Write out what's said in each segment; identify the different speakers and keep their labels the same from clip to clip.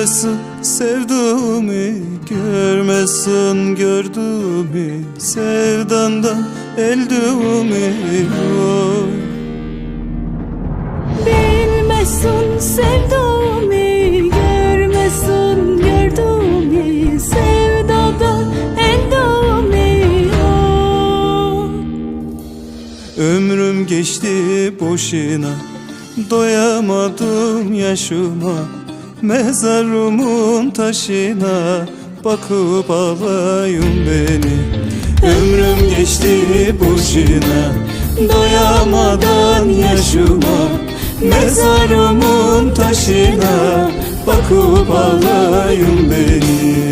Speaker 1: Bilmesin sevduğumu Görmesin gördüğümü Sevdandan eldüğümü oy.
Speaker 2: Bilmesin sevduğumu Görmesin gördüğümü Sevdada endüğümü oh.
Speaker 1: Ömrüm geçti boşuna Doyamadım yaşıma Mezarımın taşına Bakıp ağlayın beni. Ömrüm geçti boşuna Doyamadan yaşıma. Mezarımın taşına Bakıp ağlayın beni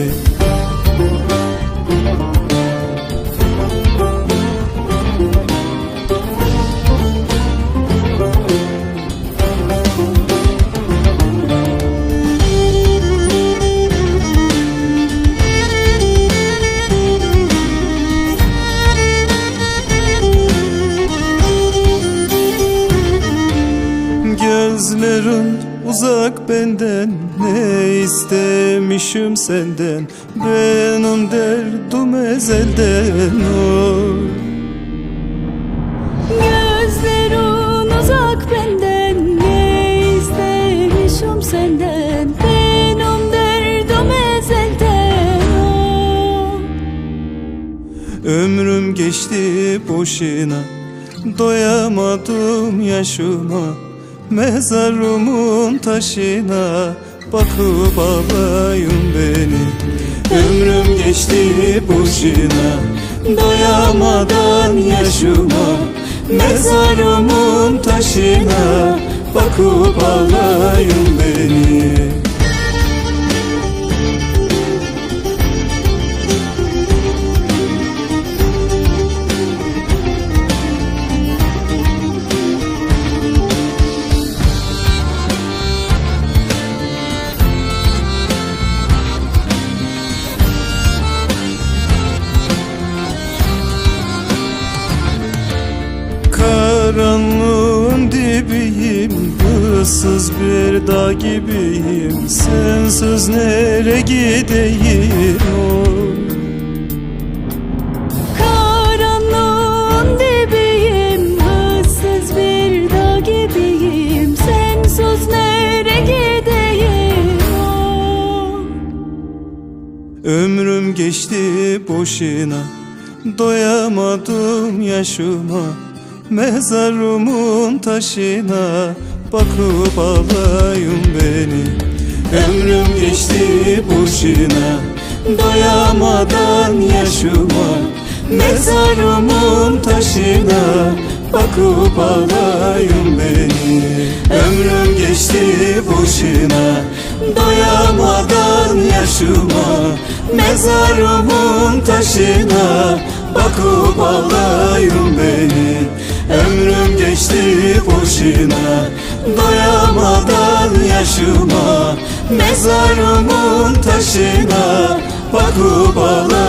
Speaker 1: Gözlerin uzak benden Ne istemişim senden Benim derdim ezelden oy.
Speaker 2: Gözlerin uzak benden Ne istemişim senden Benim derdim ezelden oh.
Speaker 1: Ömrüm geçti boşuna Doyamadım yaşıma Mezarımın taşına Bakıp ağlayın beni. Ömrüm geçti boşuna Doyamadan yaşıma. Mezarımın taşına Bakıp ağlayın dibiyim Issız bir dağ gibiyim. Sensiz nere gideyim? Oy.
Speaker 2: Karanlığın dibiyim. Hıssız bir dağ gibiyim. Sensiz nere gideyim? Oh.
Speaker 1: Ömrüm geçti boşuna. Doyamadım yaşıma. Mezarımın taşına Bakıp ağlayın beni. Ömrüm geçti boşuna. Doyamadan yaşıma. Mezarımın taşına. Bakıp ağlayın beni. Ömrüm geçti boşuna. Doyamadan yaşıma. Mezarımın taşına. Bakıp ağlayın beni. Ömrüm geçti boşuna Doyamadan yaşıma Mezarımın taşına Bakıp ağlayın